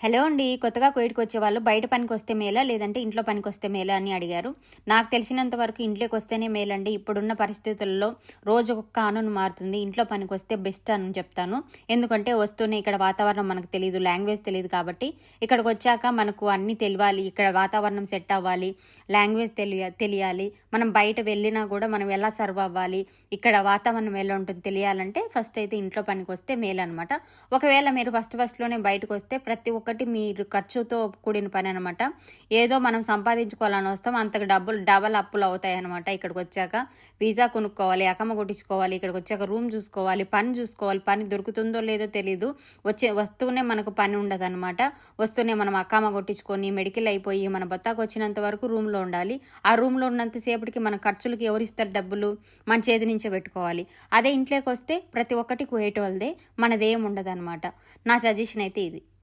Hello అండి కొత్తగా కోయిడ్కి వచ్చే వాళ్ళు బయట పనికి వస్తే మేలా లేదంటే ఇంట్లో పనికి వస్తే మేలా? అని అడిగారు. నాకు తెలిసినంత వరకు ఇంట్లోకి వస్తేనే మేలండి. ఇప్పుడున్న పరిస్థితుల్లో రోజు ఒక కానూన్ మారుతుంది. ఇంట్లో పనికి వస్తే బెస్ట్ అని చెప్తాను. ఎందుకంటే వస్తూనే ఇక్కడ వాతావరణం మనకు తెలియదు లాంగ్వేజ్ తెలియదు కాబట్టి. ఇక్కడికి వచ్చాక మనకు అన్నీ తెలియాలి. ఇక్కడ వాతావరణం సెట్ అవ్వాలి లాంగ్వేజ్ తెలియ తెలియాలి. మనం బయట వెళ్ళినా కూడా మనం ఎలా సర్వ్ అవ్వాలి? ఇక్కడ వాతావరణం ఎలా ఉంటుంది తెలియాలంటే ఫస్ట్ అయితే ఇంట్లో పనికి వస్తే మేలు అనమాట ఒకవేళ మీరు ఫస్ట్ ఫస్ట్లోనే బయటకు వస్తే ప్రతి ఒక్కటి మీరు ఖర్చుతో కూడిన పని అనమాట ఏదో మనం సంపాదించుకోవాలని వస్తాం అంతకు డబ్బులు డబల్ అప్పులు అవుతాయి అనమాట ఇక్కడికి వచ్చాక. వీసా కొనుక్కోవాలి అకమ్మ కొట్టించుకోవాలి ఇక్కడికి వచ్చాక రూమ్ చూసుకోవాలి పని చూసుకోవాలి పని దొరుకుతుందో లేదో తెలీదు. వచ్చే వస్తూనే మనకు పని ఉండదు అనమాట వస్తూనే మనం అకామ కొట్టించుకొని మెడికల్ అయిపోయి మన బత్తాకు వచ్చినంత వరకు రూమ్లో ఉండాలి. ఆ రూమ్లో ఉన్నంతసేపటికి మన ఖర్చులకి ఎవరిస్తారు డబ్బులు? మన చేతి నుంచే పెట్టుకోవాలి. అదే ఇంట్లోకి వస్తే ప్రతి ఒక్కటి వాళ్ళదే మనదేం ఉండదు అనమాట నా సజెషన్ అయితే ఇది.